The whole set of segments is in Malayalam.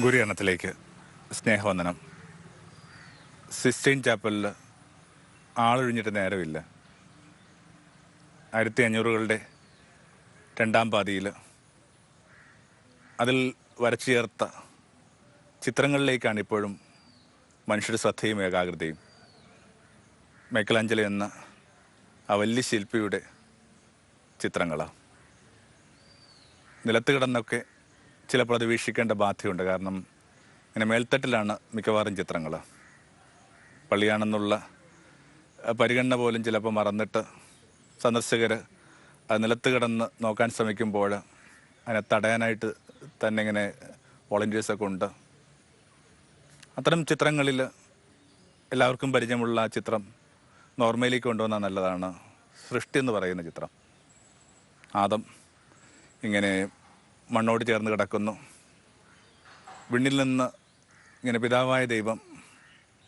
ഗുരുകരണത്തിലേക്ക് സ്നേഹവന്ദനം. സിസ്റ്റൈൻ ചാപ്പലിൽ ആളൊഴിഞ്ഞിട്ട് നേരമില്ല. ആയിരത്തി അഞ്ഞൂറുകളുടെ രണ്ടാം പാതിയിൽ അതിൽ വരച്ചു ചേർത്ത ചിത്രങ്ങളിലേക്കാണ് ഇപ്പോഴും മനുഷ്യരുടെ ശ്രദ്ധയും ഏകാഗ്രതയും. മൈക്കലാഞ്ചലോ എന്ന ആ വലിയ ശില്പിയുടെ ചിത്രങ്ങളാണ് നിലത്ത് കിടന്നൊക്കെ ചിലപ്പോൾ അത് വീക്ഷിക്കേണ്ട ബാധ്യതയുണ്ട്. കാരണം ഇങ്ങനെ മേൽത്തട്ടിലാണ് മിക്കവാറും ചിത്രങ്ങൾ പള്ളിയാണെന്നുള്ള പരിഗണന പോലും ചിലപ്പോൾ മറന്നിട്ട് സന്ദർശകർ അത് നിലത്ത് കിടന്ന് നോക്കാൻ ശ്രമിക്കുമ്പോൾ അതിനെ തടയാനായിട്ട് തന്നെ ഇങ്ങനെ വോളണ്ടിയേഴ്സൊക്കെ ഉണ്ട്. അത്തരം ചിത്രങ്ങളിൽ എല്ലാവർക്കും പരിചയമുള്ള ആ ചിത്രം നോർമയിലേക്ക് കൊണ്ടുവന്നാൽ നല്ലതാണ്. സൃഷ്ടി എന്ന് പറയുന്ന ചിത്രം. ആദം ഇങ്ങനെ മണ്ണോട് ചേർന്ന് കിടക്കുന്നു. വിണ്ണിൽ നിന്ന് ഇങ്ങനെ പിതാവായ ദൈവം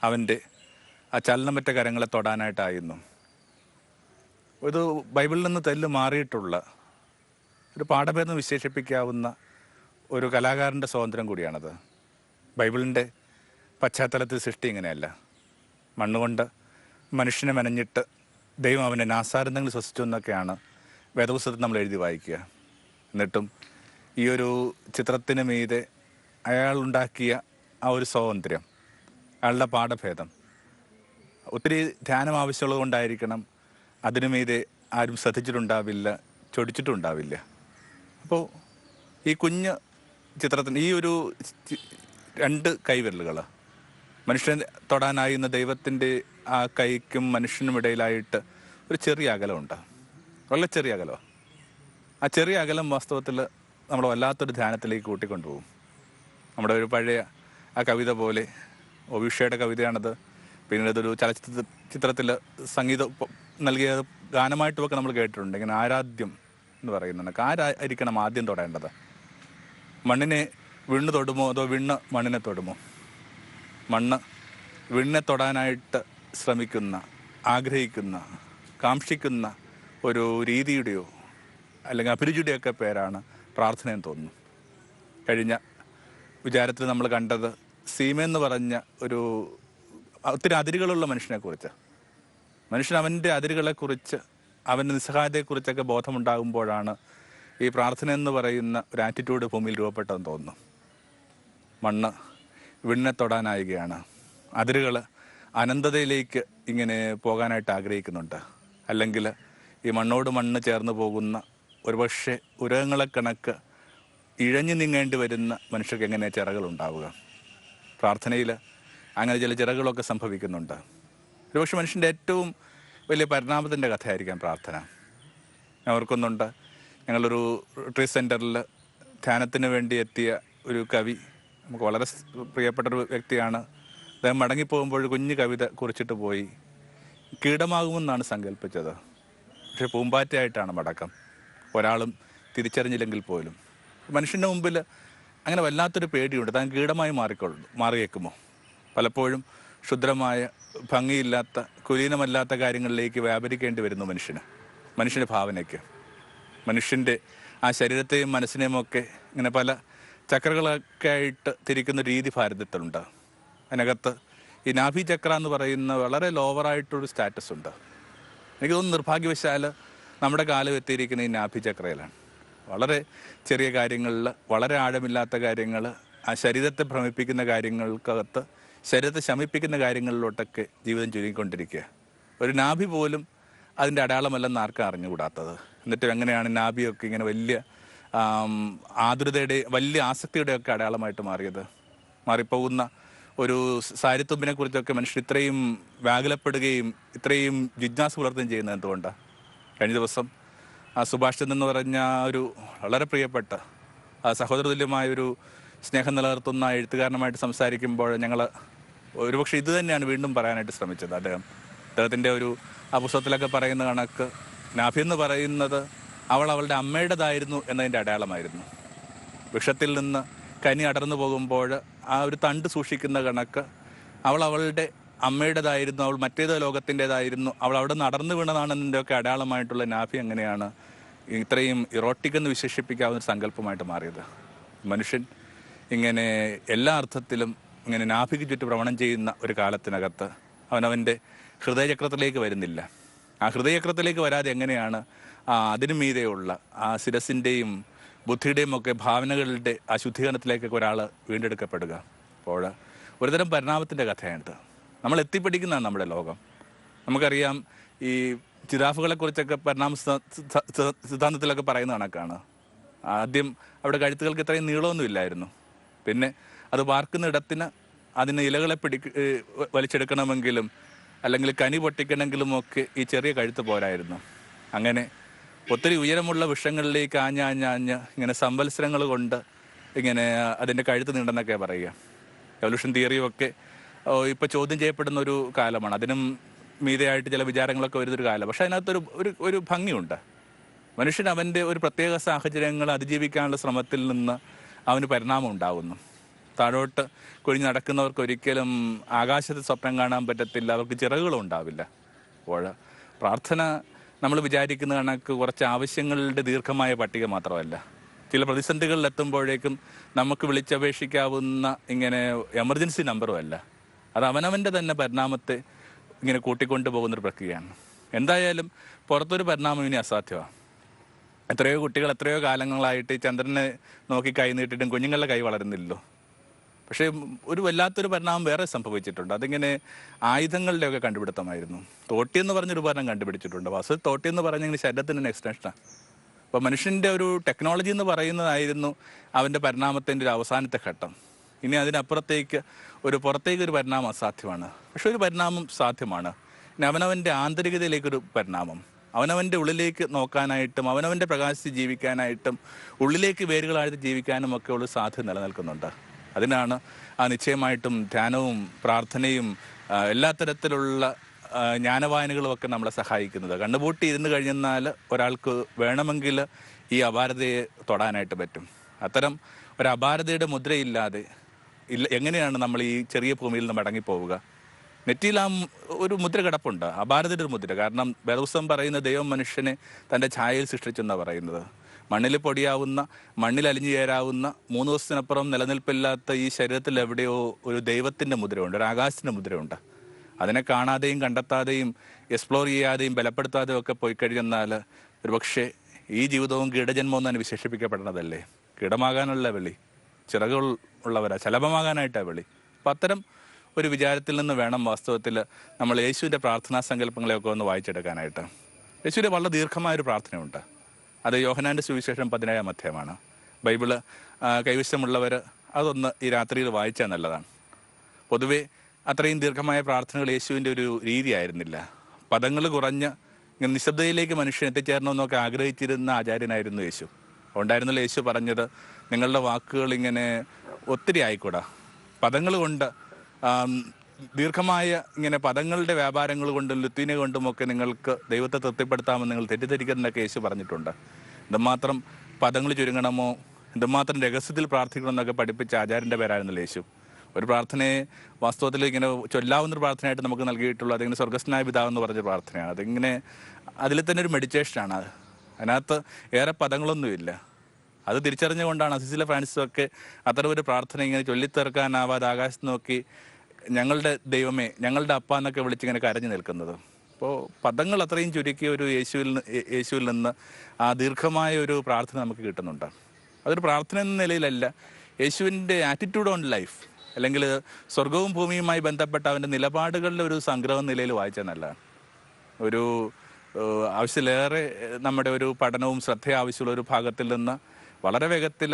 അവന്റെ ആ ചലനമറ്റ കരങ്ങളെ തൊടാനായിട്ടായിരുന്നു ഇത് ബൈബിളിൽ നിന്ന് തെല്ല് മാറിയിട്ടുള്ള ഒരു പാഠഭേദം വിശേഷിപ്പിക്കാവുന്ന ഒരു കലാകാരന്റെ സ്വാതന്ത്ര്യം കൂടിയാണത്. ബൈബിളിന്റെ പശ്ചാത്തലത്തിൽ സൃഷ്ടി ഇങ്ങനെയല്ല. മണ്ണുകൊണ്ട് മനുഷ്യനെ മെനഞ്ഞിട്ട് ദൈവം അവനെ നാസാരന്തങ്ങൾ ശ്വസിച്ചു എന്നൊക്കെയാണ് വേദപുസ്തകത്തിൽ നമ്മൾ എഴുതി വായിക്കുക. എന്നിട്ടും ഈ ഒരു ചിത്രത്തിന് മീതെ അയാൾ ഉണ്ടാക്കിയ ആ ഒരു സ്വാതന്ത്ര്യം അയാളുടെ പാഠഭേദം. ഒത്തിരി ധ്യാനം ആവശ്യമുള്ളത് കൊണ്ടായിരിക്കണം അതിനു മീതെ ആരും ശ്രദ്ധിച്ചിട്ടുണ്ടാവില്ല ചൊടിച്ചിട്ടുണ്ടാവില്ല. അപ്പോൾ ഈ കുഞ്ഞ് ചിത്രത്തിന് ഈ ഒരു രണ്ട് കൈവിരലുകൾ മനുഷ്യൻ തൊടാനായിരുന്ന ദൈവത്തിന്റെ ആ കൈക്കും മനുഷ്യനും ഇടയിലായിട്ട് ഒരു ചെറിയ അകലമുണ്ട്. വളരെ ചെറിയ അകലമാണ്. ആ ചെറിയ അകലം വാസ്തവത്തിൽ നമ്മൾ വല്ലാത്തൊരു ധ്യാനത്തിലേക്ക് കൂട്ടിക്കൊണ്ടുപോകും. നമ്മുടെ ഒരു പഴയ ആ കവിത പോലെ ഒബിഷയുടെ കവിതയാണത്. പിന്നീട് ഇതൊരു ചലച്ചിത്ര ചിത്രത്തിൽ സംഗീതം നൽകിയ ഗാനമായിട്ടുമൊക്കെ നമ്മൾ കേട്ടിട്ടുണ്ട്. ഇങ്ങനെ ആരാധ്യം എന്ന് പറയുന്നുണ്ട്. ആരായിരിക്കണം ആദ്യം തൊടേണ്ടത്? മണ്ണിനെ വിണ്ണ് തൊടുമോ അതോ വിണ്ണ് മണ്ണിനെ തൊടുമോ? മണ്ണ് വിണ്ണെ തൊടാനായിട്ട് ശ്രമിക്കുന്ന ആഗ്രഹിക്കുന്ന കാക്ഷിക്കുന്ന ഒരു രീതിയുടെയോ അല്ലെങ്കിൽ അഭിരുചിയുടെയൊക്കെ പേരാണ് പ്രാർത്ഥനയെന്ന് തോന്നുന്നു. കഴിഞ്ഞ വിചാരത്തിൽ നമ്മൾ കണ്ടത് സീമ എന്ന് പറഞ്ഞ ഒരു ഒത്തിരി അതിരുകളുള്ള മനുഷ്യനെക്കുറിച്ച്. മനുഷ്യൻ അവന്റെ അതിരുകളെക്കുറിച്ച് അവന്റെ നിസ്സഹായതയെക്കുറിച്ചൊക്കെ ബോധമുണ്ടാകുമ്പോഴാണ് ഈ പ്രാർത്ഥന എന്ന് പറയുന്ന ഒരു ആറ്റിറ്റ്യൂഡ് ഭൂമിയിൽ രൂപപ്പെട്ടതെന്ന് തോന്നുന്നു. മണ്ണ് വിണ്ണെ തൊടാനായികയാണ്. അതിരുകൾ അനന്തതയിലേക്ക് ഇങ്ങനെ പോകാനായിട്ട് ആഗ്രഹിക്കുന്നുണ്ട്. അല്ലെങ്കിൽ ഈ മണ്ണോട് മണ്ണ് ചേർന്ന് പോകുന്ന ഒരുപക്ഷെ ഉരകങ്ങളെ കണക്ക് ഇഴഞ്ഞു നീങ്ങേണ്ടി വരുന്ന മനുഷ്യർക്ക് എങ്ങനെ ചിറകളുണ്ടാവുക പ്രാർത്ഥനയിൽ അങ്ങനെ ചില ചിറകളൊക്കെ സംഭവിക്കുന്നുണ്ട്. ഒരുപക്ഷെ മനുഷ്യന്റെ ഏറ്റവും വലിയ പരിണാമത്തിന്റെ കഥയായിരിക്കാം പ്രാർത്ഥന. ഞാൻ ഓർക്കുന്നുണ്ട് ഞങ്ങളൊരു ട്രീ സെന്ററിൽ ധ്യാനത്തിന് വേണ്ടി എത്തിയ ഒരു കവി നമുക്ക് വളരെ പ്രിയപ്പെട്ട ഒരു വ്യക്തിയാണ്. അദ്ദേഹം മടങ്ങിപ്പോകുമ്പോൾ കുഞ്ഞു കവിത കുറിച്ചിട്ട് പോയി. കീടമാകുമെന്നാണ് സങ്കല്പിച്ചത്. പക്ഷെ പൂമ്പാറ്റയായിട്ടാണ് മടക്കം. ഒരാളും തിരിച്ചറിഞ്ഞില്ലെങ്കിൽ പോലും. മനുഷ്യന്റെ മുമ്പിൽ അങ്ങനെ വല്ലാത്തൊരു പേടിയുണ്ട്. താൻ കീടമായി മാറിക്കൊള്ളു മാറിയേക്കുമോ? പലപ്പോഴും ക്ഷുദ്രമായ ഭംഗിയില്ലാത്ത കുലീനമല്ലാത്ത കാര്യങ്ങളിലേക്ക് വ്യാപരിക്കേണ്ടി വരുന്നു മനുഷ്യന് മനുഷ്യന്റെ ഭാവനയ്ക്ക്. മനുഷ്യന്റെ ആ ശരീരത്തെയും മനസ്സിനെയും ഒക്കെ ഇങ്ങനെ പല ചക്രകളൊക്കെ ആയിട്ട് തിരിക്കുന്ന രീതി ഭാരതത്തിലുണ്ട്. അതിനകത്ത് ഈ നാഭി ചക്ര എന്ന് പറയുന്ന വളരെ ലോവറായിട്ടൊരു സ്റ്റാറ്റസ് ഉണ്ട്. എനിക്ക് തോന്നുന്നു നിർഭാഗ്യവശാൽ നമ്മുടെ കാലം എത്തിയിരിക്കുന്ന ഈ നാഭി ചക്രയിലാണ്. വളരെ ചെറിയ കാര്യങ്ങളിൽ വളരെ ആഴമില്ലാത്ത കാര്യങ്ങൾ ആ ശരീരത്തെ ഭ്രമിപ്പിക്കുന്ന കാര്യങ്ങൾക്കകത്ത് ശരീരത്തെ ശമിപ്പിക്കുന്ന കാര്യങ്ങളിലോട്ടൊക്കെ ജീവിതം ചുരുങ്ങിക്കൊണ്ടിരിക്കുക. ഒരു നാഭി പോലും അതിന്റെ അടയാളമല്ലെന്ന് ആർക്കും അറിഞ്ഞുകൂടാത്തത്? എന്നിട്ട് എങ്ങനെയാണ് നാഭിയൊക്കെ ഇങ്ങനെ വലിയ ആതുരതയുടെ വലിയ ആസക്തിയുടെ ഒക്കെ അടയാളമായിട്ട് മാറിയത്? മാറിപ്പോകുന്ന ഒരു സാരിത്തുമ്പിനെ കുറിച്ചൊക്കെ മനുഷ്യർ ഇത്രയും വ്യാകുലപ്പെടുകയും ഇത്രയും ജിജ്ഞാസ പുലർത്തുകയും ചെയ്യുന്നത് എന്തുകൊണ്ടാണ് കഴിഞ്ഞ ദിവസം ആ സുഭാഷ് എന്ന് പറഞ്ഞ ഒരു വളരെ പ്രിയപ്പെട്ട സഹോദരതുല്യമായ ഒരു സ്നേഹം നിലനിർത്തുന്ന എഴുത്തുകാരനുമായിട്ട് സംസാരിക്കുമ്പോൾ ഞങ്ങൾ ഒരുപക്ഷെ ഇത് തന്നെയാണ് വീണ്ടും പറയാനായിട്ട് ശ്രമിച്ചത്. അദ്ദേഹം അദ്ദേഹത്തിന്റെ ഒരു ആ പുസ്തകത്തിലൊക്കെ പറയുന്ന കണക്ക് നാഭി എന്ന് പറയുന്നത് അവൾ അവളുടെ അമ്മയുടേതായിരുന്നു എന്നതിന്റെ അടയാളമായിരുന്നു. വിഷത്തിൽ നിന്ന് കനി അടർന്നു പോകുമ്പോൾ ആ ഒരു തണ്ട് സൂക്ഷിക്കുന്ന കണക്ക് അവൾ അവളുടെ അമ്മയുടേതായിരുന്നു അവൾ മറ്റേതോ ലോകത്തിന്റെതായിരുന്നു അവൾ അവിടെ നടന്നു വീണതാണെന്നതിന്റെ ഒക്കെ അടയാളമായിട്ടുള്ള നാഫി എങ്ങനെയാണ് ഇത്രയും ഇറോട്ടിക് എന്ന് വിശേഷിപ്പിക്കാവുന്ന ഒരു സങ്കല്പമായിട്ട് മാറിയത്? മനുഷ്യൻ ഇങ്ങനെ എല്ലാ അർത്ഥത്തിലും ഇങ്ങനെ നാഭിക്ക് ചുറ്റു ഭ്രമണം ചെയ്യുന്ന ഒരു കാലത്തിനകത്ത് അവനവന്റെ ഹൃദയചക്രത്തിലേക്ക് വരുന്നില്ല. ആ ഹൃദയചക്രത്തിലേക്ക് വരാതെ എങ്ങനെയാണ് ആ അതിനു മീതെയുള്ള ആ ശിരസിന്റെയും ബുദ്ധിയുടെയും ഒക്കെ ഭാവനകളുടെ ആ ശുദ്ധീകരണത്തിലേക്കൊക്കെ ഒരാൾ വീണ്ടെടുക്കപ്പെടുക? അപ്പോൾ ഒരുതരം പരിണാമത്തിന്റെ കഥയാണിത്. നമ്മൾ എത്തിപ്പിടിക്കുന്നതാണ് നമ്മുടെ ലോകം. നമുക്കറിയാം ഈ ജിറാഫുകളെ കുറിച്ചൊക്കെ പരിണാമ സിദ്ധാ- സിദ്ധാ- സിദ്ധാ- സിദ്ധാന്തത്തിലൊക്കെ പറയുന്ന കണക്കാണ്. ആദ്യം അവിടെ കഴുത്തുകൾക്ക് ഇത്രയും നീളമൊന്നും ഇല്ലായിരുന്നു. പിന്നെ അത് പാർക്കുന്ന ഇടത്തിന് അതിന് ഇലകളെ പിടി വലിച്ചെടുക്കണമെങ്കിലും അല്ലെങ്കിൽ കനി പൊട്ടിക്കണമെങ്കിലും ഒക്കെ ഈ ചെറിയ കഴുത്ത് പോരായിരുന്നു. അങ്ങനെ ഒത്തിരി ഉയരമുള്ള വൃക്ഷങ്ങളിലേക്ക് ആഞ്ഞാഞ്ഞാഞ്ഞ് ഇങ്ങനെ സംവത്സരങ്ങൾ കൊണ്ട് ഇങ്ങനെ അതിന്റെ കഴുത്ത് നീണ്ടെന്നൊക്കെ പറയുക. എവല്യൂഷൻ തിയറിയൊക്കെ ഇപ്പൊ ചോദ്യം ചെയ്യപ്പെടുന്ന ഒരു കാലമാണ്. അതിനും മീതയായിട്ട് ചില വിചാരങ്ങളൊക്കെ വരുന്നൊരു കാലം. പക്ഷെ അതിനകത്തൊരു ഒരു ഒരു ഭംഗിയുണ്ട്. മനുഷ്യൻ അവന്റെ ഒരു പ്രത്യേക സാഹചര്യങ്ങൾ അതിജീവിക്കാനുള്ള ശ്രമത്തിൽ നിന്ന് അവന് പരിണാമം ഉണ്ടാകുന്നു താഴോട്ട് കൊഴിഞ്ഞ് നടക്കുന്നവർക്ക് ഒരിക്കലും ആകാശത്ത് സ്വപ്നം കാണാൻ പറ്റത്തില്ല. അവർക്ക് ചിറകുകളും ഉണ്ടാവില്ല. അപ്പോൾ പ്രാർത്ഥന നമ്മൾ വിചാരിക്കുന്ന കണക്ക് കുറച്ച് ആവശ്യങ്ങളുടെ ദീർഘമായ പട്ടിക മാത്രമല്ല. ചില പ്രതിസന്ധികളിൽ എത്തുമ്പോഴേക്കും നമുക്ക് വിളിച്ചപേക്ഷിക്കാവുന്ന ഇങ്ങനെ എമർജൻസി നമ്പറും അല്ല. അത് അവനവന്റെ തന്നെ പരിണാമത്തെ ഇങ്ങനെ കൂട്ടിക്കൊണ്ടു പോകുന്നൊരു പ്രക്രിയയാണ്. എന്തായാലും പുറത്തൊരു പരിണാമം ഇനി അസാധ്യമാണ് എത്രയോ കുട്ടികൾ എത്രയോ കാലങ്ങളായിട്ട് ചന്ദ്രനെ നോക്കി കൈ നീട്ടിട്ടും കുഞ്ഞുങ്ങളുടെ കൈ വളരുന്നില്ലല്ലോ. പക്ഷേ ഒരു വല്ലാത്തൊരു പരിണാമം വേറെ സംഭവിച്ചിട്ടുണ്ട്. അതിങ്ങനെ ആയുധങ്ങളുടെയൊക്കെ കണ്ടുപിടുത്തമായിരുന്നു. തോട്ടി എന്ന് പറഞ്ഞൊരു ഉപകരണം കണ്ടുപിടിച്ചിട്ടുണ്ട്. വാസ്തു തോട്ടി എന്ന് പറഞ്ഞെങ്കിൽ ശരീരത്തിന്റെ എക്സ്റ്റൻഷനാണ് അപ്പോൾ മനുഷ്യന്റെ ഒരു ടെക്നോളജി എന്ന് പറയുന്നതായിരുന്നു അവന്റെ പരിണാമത്തിന്റെ ഒരു അവസാനത്തെ ഘട്ടം. ഇനി അതിനപ്പുറത്തേക്ക് ഒരു പുറത്തേക്ക് ഒരു പരിണാമം അസാധ്യമാണ്. പക്ഷെ ഒരു പരിണാമം സാധ്യമാണ്. ഇനി അവനവന്റെ ആന്തരികതയിലേക്കൊരു പരിണാമം. അവനവന്റെ ഉള്ളിലേക്ക് നോക്കാനായിട്ടും അവനവന്റെ പ്രകാശത്തിൽ ജീവിക്കാനായിട്ടും ഉള്ളിലേക്ക് വേരുകളായിട്ട് ജീവിക്കാനും ഒക്കെ ഉള്ള സാധ്യത നിലനിൽക്കുന്നുണ്ട്. അതിനാണ് ആ നിശ്ചയമായിട്ടും ധ്യാനവും പ്രാർത്ഥനയും എല്ലാ തരത്തിലുള്ള ജ്ഞാനവായനകളുമൊക്കെ നമ്മളെ സഹായിക്കുന്നത്. കണ്ണുപൂട്ടി ഇരുന്ന് കഴിഞ്ഞെന്നാൽ ഒരാൾക്ക് വേണമെങ്കിൽ ഈ അപാരതയെ തൊടാനായിട്ട് പറ്റും. അത്തരം ഒരു അപാരതയുടെ മുദ്രയില്ലാതെ ഇല്ല എങ്ങനെയാണ് നമ്മൾ ഈ ചെറിയ ഭൂമിയിൽ നിന്ന് മടങ്ങിപ്പോവുക? നെറ്റിയിൽ ആ ഒരു മുദ്ര കിടപ്പുണ്ട്. അപാരതയുടെ ഒരു മുദ്ര. കാരണം ബെറൂസം പറയുന്ന ദൈവം മനുഷ്യനെ തന്റെ ഛായയിൽ സൃഷ്ടിച്ചെന്നാണ് പറയുന്നത്. മണ്ണിൽ പൊടിയാവുന്ന മണ്ണിൽ അലിഞ്ഞു ചേരാവുന്ന മൂന്ന് ദിവസത്തിനപ്പുറം നിലനിൽപ്പില്ലാത്ത ഈ ശരീരത്തിൽ എവിടെയോ ഒരു ദൈവത്തിന്റെ മുദ്രയുണ്ട് ഒരു ആകാശത്തിന്റെ മുദ്രയുണ്ട്. അതിനെ കാണാതെയും കണ്ടെത്താതെയും എക്സ്പ്ലോർ ചെയ്യാതെയും ബലപ്പെടുത്താതെയും ഒക്കെ പോയി കഴിഞ്ഞെന്നാൽ ഒരുപക്ഷെ ഈ ജീവിതവും കീടജന്മം എന്ന് വിശേഷിപ്പിക്കപ്പെടുന്നതല്ലേ? കീടമാകാനുള്ള വെളി. ചിറകുകൾ ഉള്ളവരാ. ശലഭമാകാനായിട്ടാ വിളി. അപ്പം അത്തരം ഒരു വിചാരത്തിൽ നിന്ന് വേണം വാസ്തവത്തിൽ നമ്മൾ യേശുവിന്റെ പ്രാർത്ഥനാ സങ്കല്പങ്ങളെയൊക്കെ ഒന്ന് വായിച്ചെടുക്കാനായിട്ട്. യേശുവിന്റെ വളരെ ദീർഘമായ ഒരു പ്രാർത്ഥനയുണ്ട്. അത് യോഹനാന്റെ സുവിശേഷം പതിനേഴാം അധ്യായമാണ്. ബൈബിൾ കൈവശമുള്ളവർ അതൊന്ന് ഈ രാത്രിയിൽ വായിച്ചാൽ നല്ലതാണ്. പൊതുവെ അത്രയും ദീർഘമായ പ്രാർത്ഥനകൾ യേശുവിന്റെ ഒരു രീതിയായിരുന്നില്ല. പദങ്ങൾ കുറഞ്ഞ് ഇങ്ങനെ നിശബ്ദതയിലേക്ക് മനുഷ്യൻ എത്തിച്ചേരണമെന്നൊക്കെ ആഗ്രഹിച്ചിരുന്ന ആചാര്യനായിരുന്നു യേശു. അതുകൊണ്ടായിരുന്നല്ലോ യേശു പറഞ്ഞത് നിങ്ങളുടെ വാക്കുകൾ ഇങ്ങനെ ഒത്തിരി ആയിക്കൂടാ പദങ്ങൾ കൊണ്ട് ദീർഘമായ ഇങ്ങനെ പദങ്ങളുടെ വ്യാപാരങ്ങൾ കൊണ്ടും ലുത്തീന കൊണ്ടുമൊക്കെ നിങ്ങൾക്ക് ദൈവത്തെ തൃപ്തിപ്പെടുത്താമെന്ന് നിങ്ങൾ തെറ്റിദ്ധരിക്കുന്നതൊക്കെ കേസ് പറഞ്ഞിട്ടുണ്ട്. എന്തുമാത്രം പദങ്ങൾ ചുരുങ്ങണമോ എന്തുമാത്രം രഹസ്യത്തിൽ പ്രാർത്ഥിക്കണമെന്നൊക്കെ പഠിപ്പിച്ച ആചാര്യന്റെ പേരായിരുന്നു യേശു. ഒരു പ്രാർത്ഥനയെ വാസ്തവത്തിൽ ഇങ്ങനെ ചൊല്ലാവുന്ന ഒരു പ്രാർത്ഥനയായിട്ട് നമുക്ക് നൽകിയിട്ടുള്ളൂ. അതിങ്ങനെ സ്വർഗസ്നായ പിതാവ് എന്ന് പറഞ്ഞ പ്രാർത്ഥനയാണ്. അതിങ്ങനെ അതിൽ തന്നെ ഒരു മെഡിറ്റേഷനാണ് അത് അതിനകത്ത് ഏറെ പദങ്ങളൊന്നുമില്ല. അത് തിരിച്ചറിഞ്ഞുകൊണ്ടാണ് അസിസിലെ ഫ്രാൻസിസും ഒക്കെ ഒരു പ്രാർത്ഥന ഇങ്ങനെ ചൊല്ലിത്തീർക്കാനാവാതെ ആകാശത്ത് നോക്കി ഞങ്ങളുടെ ദൈവമേ ഞങ്ങളുടെ അപ്പ എന്നൊക്കെ വിളിച്ചിങ്ങനെ കരഞ്ഞു നിൽക്കുന്നത്. അപ്പോൾ പദങ്ങൾ അത്രയും ചുരുക്കിയ ഒരു യേശുവിൽ യേശുവിൽ നിന്ന് ആ ദീർഘമായ ഒരു പ്രാർത്ഥന നമുക്ക് കിട്ടുന്നുണ്ട്. അതൊരു പ്രാർത്ഥന എന്ന നിലയിലല്ല യേശുവിന്റെ ആറ്റിറ്റ്യൂഡ് ഓൺ ലൈഫ് അല്ലെങ്കിൽ സ്വർഗവും ഭൂമിയുമായി ബന്ധപ്പെട്ട അവന്റെ നിലപാടുകളുടെ ഒരു സംഗ്രഹം നിലയിൽ വായിച്ചാൽ നല്ലതാണ്. ഒരു ആവശ്യത്തിലേറെ നമ്മുടെ ഒരു പഠനവും ശ്രദ്ധ ആവശ്യമുള്ള ഒരു ഭാഗത്തിൽ നിന്ന് വളരെ വേഗത്തിൽ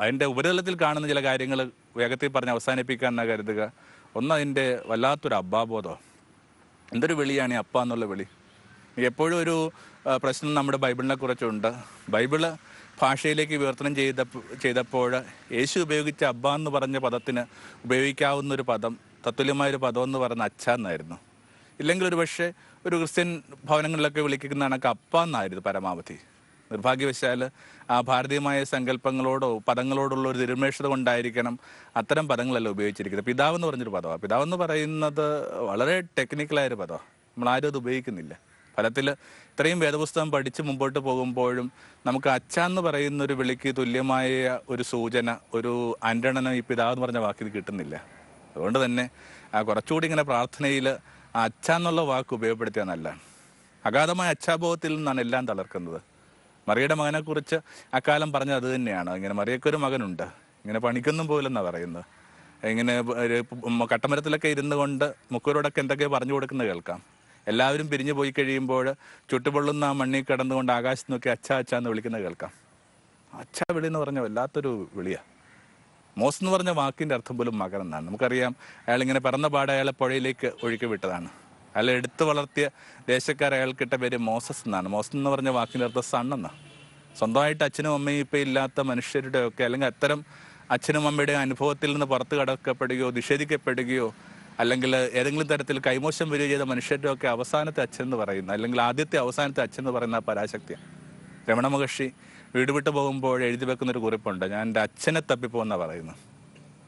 അതിന്റെ ഉപരിതലത്തിൽ കാണുന്ന ചില കാര്യങ്ങൾ വേഗത്തിൽ പറഞ്ഞ് അവസാനിപ്പിക്കാൻ എന്നാ കരുതുക. ഒന്ന് അതിന്റെ വല്ലാത്തൊരു അബ്ബാബോധം എന്തൊരു വിളിയാണ് ഈ അപ്പ എന്നുള്ള വിളി? എപ്പോഴും ഒരു പ്രശ്നം നമ്മുടെ ബൈബിളിനെ കുറിച്ചുണ്ട്. ബൈബിൾ ഭാഷയിലേക്ക് വിവർത്തനം ചെയ്ത ചെയ്തപ്പോൾ യേശു ഉപയോഗിച്ച അബ്ബ എന്ന് പറഞ്ഞ പദത്തിന് ഉപയോഗിക്കാവുന്ന ഒരു പദം തത്തുല്യമായൊരു പദം എന്ന് പറയുന്ന അച്ഛ എന്നായിരുന്നു. ഇല്ലെങ്കിൽ ഒരു പക്ഷേ ഒരു ക്രിസ്ത്യൻ ഭവനങ്ങളിലൊക്കെ വിളിക്കുന്ന കണക്ക് അപ്പ എന്നായിരുന്നു പരമാവധി. നിർഭാഗ്യവശാൽ ആ ഭാരതീയമായ സങ്കല്പങ്ങളോടോ പദങ്ങളോടുള്ള ഒരു തിരുമേഷത കൊണ്ടായിരിക്കണം അത്തരം പദങ്ങളല്ല ഉപയോഗിച്ചിരിക്കുന്നത്. പിതാവ് എന്ന് പറഞ്ഞൊരു പദമാണ് പിതാവ് എന്ന് പറയുന്നത് വളരെ ടെക്നിക്കലായൊരു പദമാണ് നമ്മൾ ആരും അത് ഉപയോഗിക്കുന്നില്ല. ഫലത്തിൽ ഇത്രയും വേദപുസ്തകം പഠിച്ച് മുമ്പോട്ട് പോകുമ്പോഴും നമുക്ക് അച്ഛ എന്ന് പറയുന്ന ഒരു വിളിക്ക് തുല്യമായ ഒരു സൂചന ഒരു അന്റണനം ഈ പിതാവ് എന്ന് പറഞ്ഞ വാക്കിൽ കിട്ടുന്നില്ല. അതുകൊണ്ട് തന്നെ കുറച്ചുകൂടി ഇങ്ങനെ പ്രാർത്ഥനയിൽ അച്ഛ എന്നുള്ള വാക്ക് ഉപയോഗപ്പെടുത്തിയാൽ നല്ലതാണ്. അഗാധമായ അച്ഛാബോധത്തിൽ നിന്നാണ് എല്ലാം തളർക്കുന്നത്. മറിയുടെ മകനെക്കുറിച്ച് അക്കാലം പറഞ്ഞത് അത് തന്നെയാണ്. ഇങ്ങനെ മറിയക്കൊരു മകനുണ്ട്. ഇങ്ങനെ പണിക്കൊന്നും പോലെന്നാ പറയുന്നത്. ഇങ്ങനെ കട്ടമരത്തിലൊക്കെ ഇരുന്നു കൊണ്ട് മുക്കൂരോടൊക്കെ എന്തൊക്കെയോ പറഞ്ഞു കൊടുക്കുന്നത് കേൾക്കാം. എല്ലാവരും പിരിഞ്ഞു പോയി കഴിയുമ്പോൾ ചുട്ടുപൊള്ളുന്ന ആ മണ്ണിൽ കിടന്നുകൊണ്ട് ആകാശത്ത് നോക്കി അച്ഛ അച്ഛ എന്ന് വിളിക്കുന്നത് കേൾക്കാം. അച്ഛ വിളി എന്ന് പറഞ്ഞ വല്ലാത്തൊരു വിളിയാ. മോസ് എന്ന് പറഞ്ഞ വാക്കിന്റെ അർത്ഥം പോലും മകൻ എന്നാണ്. നമുക്കറിയാം അയാൾ ഇങ്ങനെ പിറന്ന പാടെ അയാളെ പുഴയിലേക്ക് ഒഴുക്കി വിട്ടതാണ്. അയാൾ എടുത്തു വളർത്തിയ ദേശക്കാർ അയാൾക്കിട്ട പേര് മോസസ് എന്നാണ്. മോസസ് എന്ന് പറഞ്ഞ വാക്കിന്റെ അർത്ഥം സൺ സ്വന്തമായിട്ട് അച്ഛനും അമ്മയും ഇപ്പം ഇല്ലാത്ത മനുഷ്യരുടെ ഒക്കെ അല്ലെങ്കിൽ അത്തരം അച്ഛനും അമ്മയുടെ അനുഭവത്തിൽ നിന്ന് പുറത്ത് കടക്കപ്പെടുകയോ നിഷേധിക്കപ്പെടുകയോ അല്ലെങ്കിൽ ഏതെങ്കിലും തരത്തിൽ കൈമോശം വരികയോ ചെയ്ത മനുഷ്യരുടെ ഒക്കെ അവസാനത്തെ അച്ഛൻ എന്ന് പറയുന്ന അല്ലെങ്കിൽ ആദ്യത്തെ അവസാനത്തെ അച്ഛൻ എന്ന് പറയുന്ന പരാശക്തിയാണ് രമണ മഹർഷി വീട് വിട്ടു പോകുമ്പോൾ എഴുതി വെക്കുന്ന ഒരു കുറിപ്പുണ്ട്. ഞാൻ എന്റെ അച്ഛനെ തപ്പിപ്പോന്നാണ് പറയുന്നത്.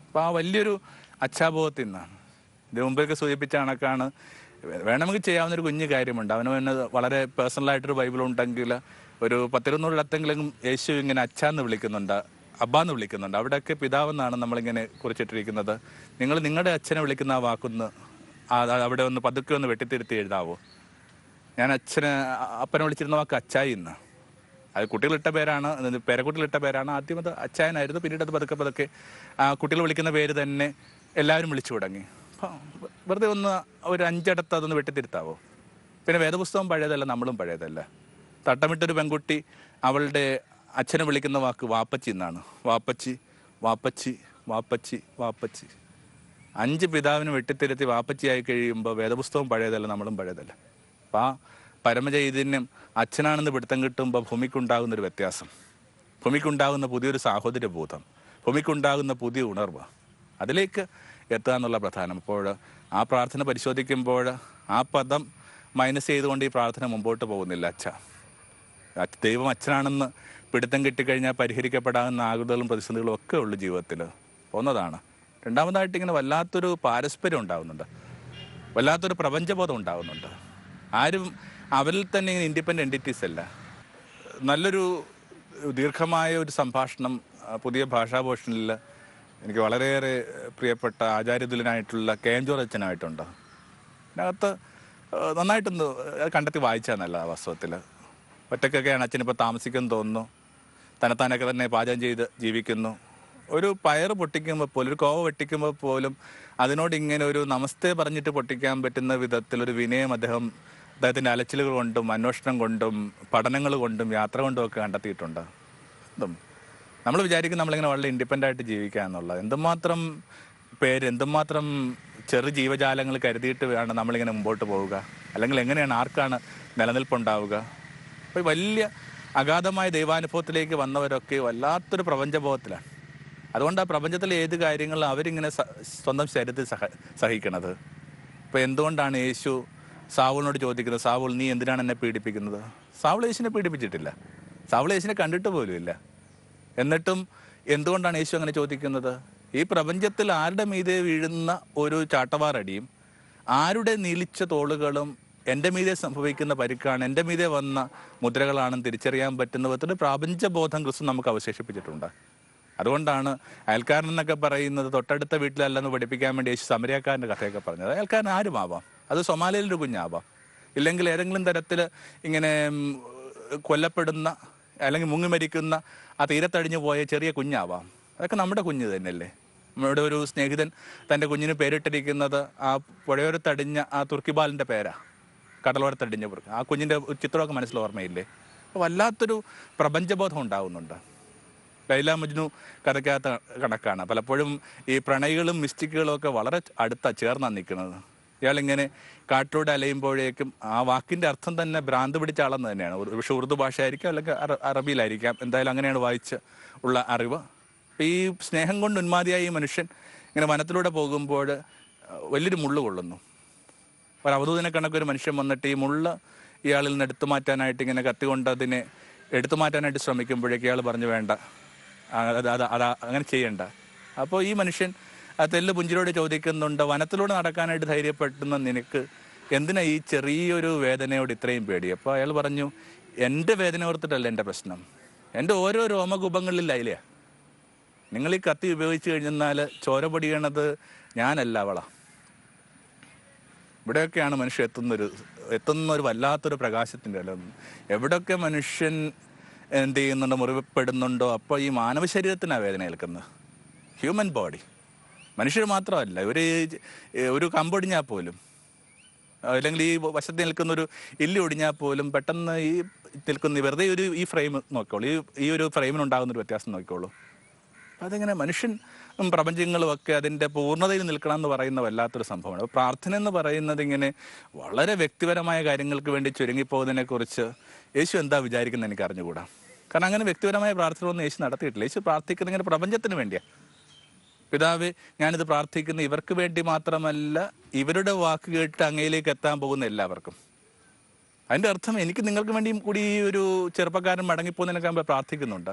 അപ്പോൾ ആ വലിയൊരു അച്ഛാബോധത്തിൽ നിന്നാണ് ഇത് മുമ്പേക്ക് സൂചിപ്പിച്ച കണക്കാണ് വേണമെങ്കിൽ ചെയ്യാവുന്ന ഒരു കുഞ്ഞു കാര്യമുണ്ട്. അവന് പിന്നെ വളരെ പേഴ്സണലായിട്ടൊരു ബൈബിൾ ഉണ്ടെങ്കിൽ ഒരു പത്തിരുന്നൂറിടത്തെങ്കിലും യേശു ഇങ്ങനെ അച്ഛാന്ന് വിളിക്കുന്നുണ്ട് അബ്ബാന്ന് വിളിക്കുന്നുണ്ട്. അവിടെയൊക്കെ പിതാവെന്നാണ് നമ്മളിങ്ങനെ കുറിച്ചിട്ടിരിക്കുന്നത്. നിങ്ങൾ നിങ്ങളുടെ അച്ഛനെ വിളിക്കുന്ന ആ വാക്കൊന്ന് അവിടെ ഒന്ന് പതുക്കെ ഒന്ന് വെട്ടിത്തിരുത്തി എഴുതാവോ? ഞാൻ അച്ഛനെ അപ്പനെ വിളിച്ചിരുന്ന വാക്ക് അച്ചായി എന്ന്. അത് കുട്ടികളിട്ട പേരാണ് പേരക്കുട്ടികളിട്ട പേരാണ്. ആദ്യം അത് അച്ചായനായിരുന്നു പിന്നീട് അത് പതുക്കെ പതുക്കെ ആ കുട്ടികൾ വിളിക്കുന്ന പേര് തന്നെ എല്ലാവരും വിളിച്ചു തുടങ്ങി. വെറുതെ ഒന്ന് ഒരു അഞ്ചടത്ത് അതൊന്ന് വെട്ടിത്തിരുത്താവോ? പിന്നെ വേദപുസ്തകം പഴയതല്ല നമ്മളും പഴയതല്ല. തട്ടമിട്ടൊരു പെൺകുട്ടി അവളുടെ അച്ഛനെ വിളിക്കുന്ന വാക്ക് വാപ്പച്ചി എന്നാണ്. വാപ്പച്ചി വാപ്പച്ചി വാപ്പച്ചി വാപ്പച്ചി. അഞ്ച് പിതാവിന് വെട്ടിത്തിരുത്തി വാപ്പച്ചിയായി കഴിയുമ്പോൾ വേദപുസ്തകം പഴയതല്ല നമ്മളും പഴയതല്ല. അപ്പം ആ പരമചൈതന്യം അച്ഛനാണെന്ന് പിടുത്തം കിട്ടുമ്പോൾ ഭൂമിക്കുണ്ടാകുന്നൊരു വ്യത്യാസം. ഭൂമിക്കുണ്ടാകുന്ന പുതിയൊരു സാഹോദര്യബോധം. ഭൂമിക്കുണ്ടാകുന്ന പുതിയ ഉണർവ്. അതിലേക്ക് എത്തുക എന്നുള്ള പ്രധാനം. അപ്പോൾ ആ പ്രാർത്ഥന പരിശോധിക്കുമ്പോൾ ആ പദം മൈനസ് ചെയ്തുകൊണ്ട് ഈ പ്രാർത്ഥന മുമ്പോട്ട് പോകുന്നില്ല അച്ഛ. ദൈവം അച്ഛനാണെന്ന് പിടുത്തം കിട്ടിക്കഴിഞ്ഞാൽ പരിഹരിക്കപ്പെടാവുന്ന ആകൃതകളും പ്രതിസന്ധികളും ഒക്കെ ഉള്ളു ജീവിതത്തിൽ. ഒന്നതാണ്. രണ്ടാമതായിട്ട് ഇങ്ങനെ വല്ലാത്തൊരു പാരസ്പര്യം ഉണ്ടാകുന്നുണ്ട് വല്ലാത്തൊരു പ്രപഞ്ചബോധം ഉണ്ടാകുന്നുണ്ട് ആരും അവരിൽ തന്നെ ഇങ്ങനെ ഇൻഡിപെൻഡന്റ് എന്റിറ്റീസ് അല്ല. നല്ലൊരു ദീർഘമായ ഒരു സംഭാഷണം പുതിയ ഭാഷാഭൂഷണിൽ എനിക്ക് വളരെയേറെ പ്രിയപ്പെട്ട ആചാര്യതുലനായിട്ടുള്ള കെ എം ജോർജ് അച്ഛനായിട്ടുണ്ട് അതിനകത്ത് നന്നായിട്ടൊന്ന് കണ്ടെത്തി വായിച്ചാൽ നല്ല വാസ്തവത്തിൽ ഒറ്റയ്ക്കൊക്കെയാണ് അച്ഛനിപ്പോൾ താമസിക്കുന്നു തോന്നുന്നു. തന്നെത്താനൊക്കെ തന്നെ പാചകം ചെയ്ത് ജീവിക്കുന്നു. ഒരു പയർ പൊട്ടിക്കുമ്പോൾ പോലും ഒരു കോവ വെട്ടിക്കുമ്പോൾ പോലും അതിനോട് ഇങ്ങനെ ഒരു നമസ്തേ പറഞ്ഞിട്ട് പൊട്ടിക്കാൻ പറ്റുന്ന വിധത്തിൽ ഒരു വിനയം അദ്ദേഹം അദ്ദേഹത്തിന്റെ അലച്ചിലുകൾ കൊണ്ടും അന്വേഷണം കൊണ്ടും പഠനങ്ങൾ കൊണ്ടും യാത്ര കൊണ്ടും ഒക്കെ കണ്ടെത്തിയിട്ടുണ്ട്? നമ്മൾ വിചാരിക്കും നമ്മളിങ്ങനെ വളരെ ഇൻഡിപെൻഡന്റ് ആയിട്ട് ജീവിക്കുക എന്നുള്ളത്. എന്തുമാത്രം പേര് എന്തുമാത്രം ചെറു ജീവജാലങ്ങൾ കരുതിയിട്ട് വേണം നമ്മളിങ്ങനെ മുമ്പോട്ട് പോവുക? അല്ലെങ്കിൽ എങ്ങനെയാണ് ആർക്കാണ് നിലനിൽപ്പുണ്ടാവുക? അപ്പോൾ വലിയ അഗാധമായ ദൈവാനുഭവത്തിലേക്ക് വന്നവരൊക്കെ വല്ലാത്തൊരു പ്രപഞ്ചബോധത്തിലാണ്. അതുകൊണ്ട് ആ പ്രപഞ്ചത്തിലെ ഏത് കാര്യങ്ങളും അവരിങ്ങനെ സ്വന്തം ശരീരത്തിൽ സഹ സഹിക്കണത്. ഇപ്പോൾ എന്തുകൊണ്ടാണ് യേശു സാവൂളിനോട് ചോദിക്കുന്നത് സാവൂൾ നീ എന്തിനാണ് എന്നെ പീഡിപ്പിക്കുന്നത്? സാവൂൾ യേശുവിനെ പീഡിപ്പിച്ചിട്ടില്ല. സാവൂൾ യേശുവിനെ കണ്ടിട്ട് പോലുമില്ല. എന്നിട്ടും എന്തുകൊണ്ടാണ് യേശു അങ്ങനെ ചോദിക്കുന്നത്? ഈ പ്രപഞ്ചത്തിൽ ആരുടെ മീതെ വീഴുന്ന ഒരു ചാട്ടവാറടിയും ആരുടെ നീലിച്ച തോളുകളും എന്റെ മീതെ സംഭവിക്കുന്ന പരിക്കാണ് എന്റെ മീതെ വന്ന മുദ്രകളാണെന്ന് തിരിച്ചറിയാൻ പറ്റുന്ന വിധത്തിൽ പ്രാപഞ്ചബോധം ക്രിസ്തു നമുക്ക് അവശേഷിപ്പിച്ചിട്ടുണ്ട്. അതുകൊണ്ടാണ് അയൽക്കാരൻ എന്നൊക്കെ പറയുന്നത് തൊട്ടടുത്ത വീട്ടിലല്ലെന്ന് പഠിപ്പിക്കാൻ വേണ്ടി യേശു സമരക്കാരന്റെ കഥയൊക്കെ പറഞ്ഞത്. അയൽക്കാരൻ ആരുമാവാം? അത് സൊമാലിയിലൊരു കുഞ്ഞാവാം. ഇല്ലെങ്കിൽ ഏതെങ്കിലും തരത്തിൽ ഇങ്ങനെ കൊല്ലപ്പെടുന്ന അല്ലെങ്കിൽ മുങ്ങി മരിക്കുന്ന ആ തീരത്തടിഞ്ഞു പോയ ചെറിയ കുഞ്ഞാവാം. അതൊക്കെ നമ്മുടെ കുഞ്ഞ് തന്നെയല്ലേ? നമ്മുടെ ഒരു സ്നേഹിതൻ തന്റെ കുഞ്ഞിന് പേരിട്ടിരിക്കുന്നത് ആ പുഴയോരത്തടിഞ്ഞ ആ തുർക്കിബാലിന്റെ പേരാ. കടലോരത്തടിഞ്ഞ ആ കുഞ്ഞിന്റെ ചിത്രമൊക്കെ മനസ്സിൽ ഓർമ്മയില്ലേ? വല്ലാത്തൊരു പ്രപഞ്ചബോധം ഉണ്ടാകുന്നുണ്ട് ലൈല മജ്നു കഥയ്ക്കകത്ത് കണക്കാണ്. പലപ്പോഴും ഈ പ്രണയികളും മിസ്റ്റിക്കുകളും ഒക്കെ വളരെ അടുത്ത ചേർന്നാണ് നിൽക്കുന്നത്. ഇയാളിങ്ങനെ കാട്ടിലൂടെ അലയുമ്പോഴേക്കും ആ വാക്കിന്റെ അർത്ഥം തന്നെ ഭ്രാന്ത് പിടിച്ച ആളെന്ന് തന്നെയാണ്. പക്ഷെ ഉറുദു ഭാഷ ഭാഷയായിരിക്കാം അല്ലെങ്കിൽ അറബിയിലായിരിക്കാം. എന്തായാലും അങ്ങനെയാണ് വായിച്ച് ഉള്ള അറിവ്. ഈ സ്നേഹം കൊണ്ട് ഉന്മാദിയായ ഈ മനുഷ്യൻ ഇങ്ങനെ വനത്തിലൂടെ പോകുമ്പോൾ വലിയൊരു മുള്ളു കൊള്ളുന്നു. ഒരു അവധൂതിനെ കണക്കൊരു മനുഷ്യൻ വന്നിട്ട് ഈ മുള്ള ഇയാളിൽ നിന്ന് എടുത്തു മാറ്റാനായിട്ട് ഇങ്ങനെ കത്തിക്കൊണ്ട് അതിനെ എടുത്തു മാറ്റാനായിട്ട് ശ്രമിക്കുമ്പോഴേക്ക് ഇയാൾ പറഞ്ഞു വേണ്ട അത് അത് അങ്ങനെ ചെയ്യണ്ട. അപ്പോൾ ഈ മനുഷ്യൻ തെല്ല് പുഞ്ചിരോട് ചോദിക്കുന്നുണ്ട് വനത്തിലൂടെ നടക്കാനായിട്ട് ധൈര്യപ്പെടുന്ന നിനക്ക് എന്തിനാ ഈ ചെറിയൊരു വേദനയോട് ഇത്രയും പേടി? അപ്പോൾ അയാൾ പറഞ്ഞു എന്റെ വേദന ഓർത്തിട്ടല്ല എന്റെ പ്രശ്നം. എന്റെ ഓരോ രോമകുപങ്ങളിലായില്ലേ നിങ്ങൾ ഈ കത്തി ഉപയോഗിച്ച് കഴിഞ്ഞാൽ ചോര പൊടിയണത് ഞാനല്ല അവളാ. ഇവിടെയൊക്കെയാണ് മനുഷ്യൻ എത്തുന്നൊരു എത്തുന്ന ഒരു വല്ലാത്തൊരു പ്രകാശത്തിന്റെ അല്ല എവിടെയൊക്കെ മനുഷ്യൻ എന്ത് ചെയ്യുന്നുണ്ടോ മുറിവപ്പെടുന്നുണ്ടോ അപ്പോൾ ഈ മാനവ ശരീരത്തിനാണ് വേദന ഏൽക്കുന്നത്. ഹ്യൂമൻ ബോഡി മനുഷ്യർ മാത്രമല്ല ഒരു ഒരു കമ്പൊടിഞ്ഞാൽ പോലും അല്ലെങ്കിൽ ഈ വശത്ത് നിൽക്കുന്ന ഒരു എല്ല് ഒടിഞ്ഞാൽ പോലും പെട്ടെന്ന് ഈ നിൽക്കുന്ന വെറുതെ ഒരു ഈ ഫ്രെയിം നോക്കിക്കോളൂ ഈ ഈ ഒരു ഫ്രെയിമിനുണ്ടാകുന്ന ഒരു വ്യത്യാസം നോക്കിക്കോളൂ. അതിങ്ങനെ മനുഷ്യൻ പ്രപഞ്ചങ്ങളും ഒക്കെ അതിന്റെ പൂർണതയിൽ നിൽക്കണം എന്ന് പറയുന്ന വല്ലാത്തൊരു സംഭവമാണ്. പ്രാർത്ഥന എന്ന് പറയുന്നത് ഇങ്ങനെ വളരെ വ്യക്തിപരമായ കാര്യങ്ങൾക്ക് വേണ്ടി ചുരുങ്ങിപ്പോകുന്നതിനെ കുറിച്ച് യേശു എന്താ വിചാരിക്കുന്നത് എനിക്ക് അറിഞ്ഞുകൂടാ കാരണം അങ്ങനെ വ്യക്തിപരമായ പ്രാർത്ഥനകളൊന്നും യേശു നടത്തിയിട്ടില്ല. യേശു പ്രാർത്ഥിക്കുന്നത് ഇങ്ങനെ പ്രപഞ്ചത്തിന് വേണ്ടിയാണ് പിതാവേ ഞാനിത് പ്രാർത്ഥിക്കുന്ന. ഇവർക്ക് വേണ്ടി മാത്രമല്ല ഇവരുടെ വാക്ക് കേട്ട് അങ്ങയിലേക്ക് എത്താൻ പോകുന്ന എല്ലാവർക്കും. അതിന്റെ അർത്ഥം എനിക്ക് നിങ്ങൾക്ക് വേണ്ടിയും കൂടി ഈ ഒരു ചെറുപ്പക്കാരൻ മടങ്ങിപ്പോകുന്നതിനൊക്കെ നമ്മൾ പ്രാർത്ഥിക്കുന്നുണ്ട്.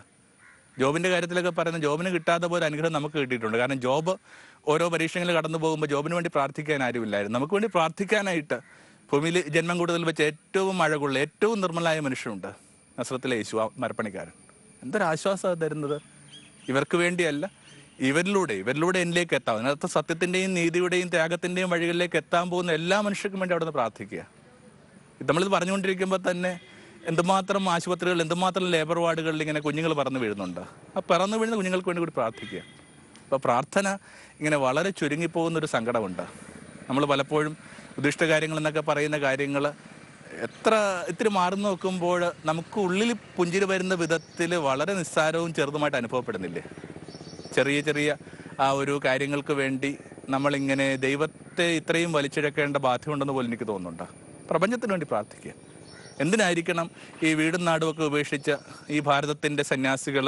ജോബിന്റെ കാര്യത്തിലൊക്കെ പറയുന്ന ജോബിന് കിട്ടാത്ത പോലെ അനുഗ്രഹം നമുക്ക് കിട്ടിയിട്ടുണ്ട്. കാരണം ജോബ് ഓരോ പരീക്ഷകളിൽ കടന്നു പോകുമ്പോൾ ജോബിന് വേണ്ടി പ്രാർത്ഥിക്കാൻ ആരുമില്ലായിരുന്നു. നമുക്ക് വേണ്ടി പ്രാർത്ഥിക്കാനായിട്ട് ഭൂമിയിൽ ജന്മം കൂടുതൽ വെച്ച് ഏറ്റവും അഴകുള്ള ഏറ്റവും നിർമ്മലായ മനുഷ്യനുണ്ട് നസ്രത്തിലെ യേശു മരപ്പണിക്കാരൻ. എന്തൊരു ആശ്വാസമാണ് തരുന്നത്? ഇവർക്ക് വേണ്ടിയല്ല ഇവരിലൂടെ ഇവരിലൂടെ എന്നിലേക്ക് എത്താം. അതിനകത്ത് സത്യത്തിന്റെയും നീതിയുടെയും ത്യാഗത്തിന്റെയും വഴികളിലേക്ക് എത്താൻ പോകുന്ന എല്ലാ മനുഷ്യർക്കും വേണ്ടി അവിടെ പ്രാർത്ഥിക്കുക. നമ്മളിത് പറഞ്ഞുകൊണ്ടിരിക്കുമ്പോൾ തന്നെ എന്തുമാത്രം ആശുപത്രികൾ എന്തുമാത്രം ലേബർ വാർഡുകളിൽ ഇങ്ങനെ കുഞ്ഞുങ്ങൾ പറന്ന് വീഴുന്നുണ്ട്. ആ പറന്ന് വീഴുന്ന കുഞ്ഞുങ്ങൾക്ക് വേണ്ടി കൂടി പ്രാർത്ഥിക്കുക. അപ്പോൾ പ്രാർത്ഥന ഇങ്ങനെ വളരെ ചുരുങ്ങിപ്പോകുന്ന ഒരു സങ്കടമുണ്ട്. നമ്മൾ പലപ്പോഴും ഉദ്ദിഷ്ട കാര്യങ്ങൾ എന്നൊക്കെ പറയുന്ന കാര്യങ്ങൾ എത്ര ഇത്തിരി മാറി നോക്കുമ്പോൾ നമുക്ക് ഉള്ളിൽ പുഞ്ചിരി വരുന്ന വിധത്തിൽ വളരെ നിസ്സാരവും ചെറുതുമായിട്ട് അനുഭവപ്പെടുന്നില്ലേ? ചെറിയ ചെറിയ ആ ഒരു കാര്യങ്ങൾക്ക് വേണ്ടി നമ്മളിങ്ങനെ ദൈവത്തെ ഇത്രയും വലിച്ചിഴക്കേണ്ട ബാധ്യമുണ്ടെന്ന് പോലും എനിക്ക് തോന്നുന്നുണ്ട്. പ്രപഞ്ചത്തിന് വേണ്ടി പ്രാർത്ഥിക്കുക. എന്തിനായിരിക്കണം ഈ വീടും നാടും ഒക്കെ ഉപേക്ഷിച്ച് ഈ ഭാരതത്തിന്റെ സന്യാസികൾ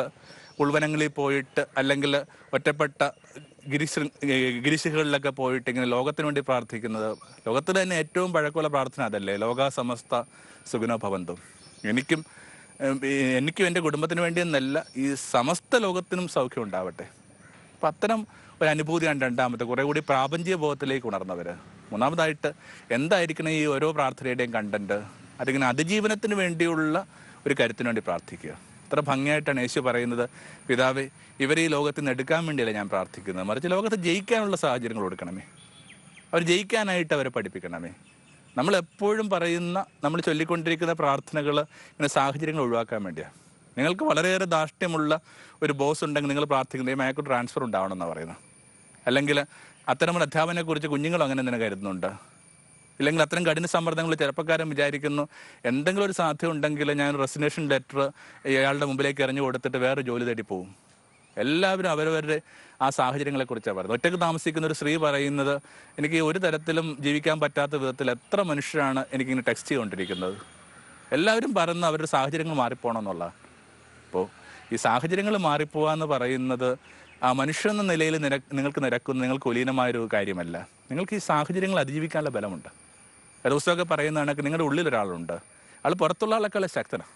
ഉൾവനങ്ങളിൽ പോയിട്ട് അല്ലെങ്കിൽ ഒറ്റപ്പെട്ട ഗിരിശ് ഗിരിശികളിലൊക്കെ പോയിട്ട് ഇങ്ങനെ ലോകത്തിന് വേണ്ടി പ്രാർത്ഥിക്കുന്നത്? ലോകത്തിൽ തന്നെ ഏറ്റവും പഴക്കമുള്ള പ്രാർത്ഥന അതല്ലേ? ലോക സമസ്ത സുഗുണ ഭവന്തും. എനിക്കും എനിക്കും എന്റെ കുടുംബത്തിന് വേണ്ടിയെന്നല്ല ഈ സമസ്ത ലോകത്തിനും സൗഖ്യം ഉണ്ടാവട്ടെ. അപ്പം അത്തരം ഒരു അനുഭൂതിയാണ് രണ്ടാമത്തെ കുറേ കൂടി പ്രാപഞ്ചിക ബോധത്തിലേക്ക് ഉണർന്നവര്. മൂന്നാമതായിട്ട് എന്തായിരിക്കണം ഈ ഓരോ പ്രാർത്ഥനയുടെയും കണ്ടന്റ് അതിങ്ങനെ അതിജീവനത്തിന് വേണ്ടിയുള്ള ഒരു കരുത്തിന് വേണ്ടി പ്രാർത്ഥിക്കുക. അത്ര ഭംഗിയായിട്ടാണ് യേശു പറയുന്നത് പിതാവേ ഇവരെ ഈ ലോകത്തിൽ നിന്ന് എടുക്കാൻ വേണ്ടിയല്ല ഞാൻ പ്രാർത്ഥിക്കുന്നത്. മറിച്ച് ലോകത്ത് ജയിക്കാനുള്ള സാഹചര്യങ്ങൾ കൊടുക്കണമേ. അവർ ജയിക്കാനായിട്ട് അവരെ പഠിപ്പിക്കണമേ. നമ്മൾ എപ്പോഴും പറയുന്ന നമ്മൾ ചൊല്ലിക്കൊണ്ടിരിക്കുന്ന പ്രാർത്ഥനകൾ ഇങ്ങനെ സാഹചര്യങ്ങൾ ഒഴിവാക്കാൻ വേണ്ടിയാണ് നിങ്ങൾക്ക് വളരെയേറെ ധാർഷ്ട്യമുള്ള ഒരു ബോസ് ഉണ്ടെങ്കിൽ നിങ്ങൾ പ്രാർത്ഥിക്കുന്നത് അയാൾക്ക് ട്രാൻസ്ഫർ ഉണ്ടാവണം എന്നാണ് പറയുന്നത്. അല്ലെങ്കിൽ അത്തരമൊരു അധ്യാപനെ കുറിച്ച് കുഞ്ഞുങ്ങളും അങ്ങനെ തന്നെ കരുതുന്നുണ്ട്? ഇല്ലെങ്കിൽ അത്തരം കഠിന സമ്മർദ്ദങ്ങൾ ചെറുപ്പക്കാരൻ വിചാരിക്കുന്നു. എന്തെങ്കിലും ഒരു സാധ്യത ഉണ്ടെങ്കിൽ ഞാൻ റെസിഗ്നേഷൻ ലെറ്റർ ഇയാളുടെ മുമ്പിലേക്ക് എറിഞ്ഞു കൊടുത്തിട്ട് വേറെ ജോലി തേടി പോകും എല്ലാവരും അവരവരുടെ ആ സാഹചര്യങ്ങളെ കുറിച്ചാണ് പറയുന്നത്. ഒറ്റയ്ക്ക് താമസിക്കുന്ന ഒരു സ്ത്രീ പറയുന്നത് എനിക്ക് ഒരു തരത്തിലും ജീവിക്കാൻ പറ്റാത്ത വിധത്തിൽ എത്ര മനുഷ്യരാണ് എനിക്കിങ്ങനെ ടെക്സ്റ്റ് ചെയ്തുകൊണ്ടിരിക്കുന്നത്? എല്ലാവരും പറയുന്ന അവരുടെ സാഹചര്യങ്ങൾ അപ്പോൾ ഈ സാഹചര്യങ്ങൾ മാറിപ്പോവുക എന്ന് പറയുന്നത് ആ മനുഷ്യ എന്ന നിലയിൽ നിര നിങ്ങൾക്ക് നിരക്കുന്ന നിങ്ങൾക്ക് കുലീനമായൊരു കാര്യമല്ല. നിങ്ങൾക്ക് ഈ സാഹചര്യങ്ങൾ അതിജീവിക്കാനുള്ള ബലമുണ്ട്. ദിവസമൊക്കെ പറയുന്ന കണക്ക് നിങ്ങളുടെ ഉള്ളിൽ ഒരാളുണ്ട്. ആൾ പുറത്തുള്ള ആളെക്കാളും ശക്തനാണ്